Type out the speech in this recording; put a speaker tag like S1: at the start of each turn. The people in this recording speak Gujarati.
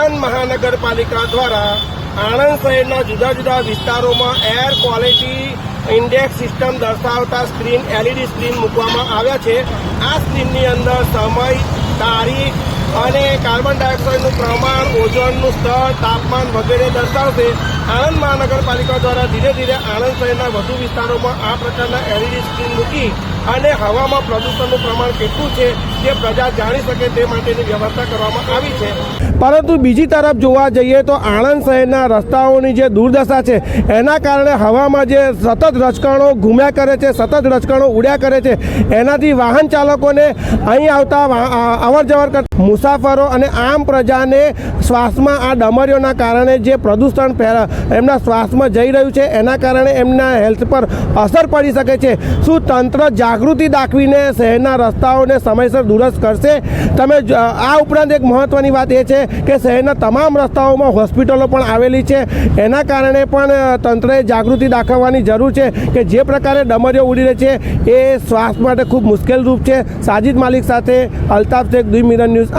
S1: આણંદ મહાનગરપાલિકા દ્વારા આણંદ શહેરના જુદા જુદા વિસ્તારોમાં એર ક્વોલિટી ઇન્ડેક્સ સિસ્ટમ દર્શાવતા સ્ક્રીન એલઈડી સ્ક્રીન મૂકવામાં આવ્યા છે. આ સ્ક્રીનની અંદર સમય, તારીખ અને કાર્બન ડાયોક્સાઇડનું પ્રમાણ, ઓઝોનનું સ્તર, તાપમાન વગેરે દર્શાવશે. આણંદ મહાનગરપાલિકા દ્વારા ધીરે ધીરે આણંદ શહેરના વધુ વિસ્તારોમાં આ પ્રકારના એલઈડી સ્ક્રીન મૂકી અને હવામાં પ્રદૂષણનું પ્રમાણ કેટલું છે તે પ્રજા જાણી શકે તે માટેની વ્યવસ્થા કરવામાં આવી છે. પરંતુ બીજી તરફ જોવા જઈએ તો આણંદ શહેરના રસ્તાઓની જે દુર્દશા છે, એના કારણે હવામાં જે સતત રચકણો ઘૂમ્યા કરે છે, સતત રચકણો ઉડ્યા કરે છે, એનાથી વાહન ચાલકોને અહીં આવતા અવર જવર કરતા મુસાફરો અને આમ પ્રજાને શ્વાસમાં આ ડમરીઓના કારણે જે પ્રદૂષણ એમના શ્વાસમાં જઈ રહ્યું છે, એના કારણે એમના હેલ્થ પર અસર પડી શકે છે. શું તંત્ર જાગૃતિ દાખવીને શહેરના રસ્તાઓને સમયસર દુરસ્ત કરશે? તમે આ ઉપરાંત એક મહત્ત્વની વાત એ છે કે શહેરના તમામ રસ્તાઓમાં હોસ્પિટલો પણ આવેલી છે. એના કારણે પણ તંત્રએ જાગૃતિ દાખવવાની જરૂર છે કે જે પ્રકારે ડમરીઓ ઉડી રહી છે, એ શ્વાસ માટે ખૂબ મુશ્કેલ રૂપ છે. સાજિદ માલિક સાથે અલ્તાફ શેખ, દ્વિ મિરન ન્યૂઝ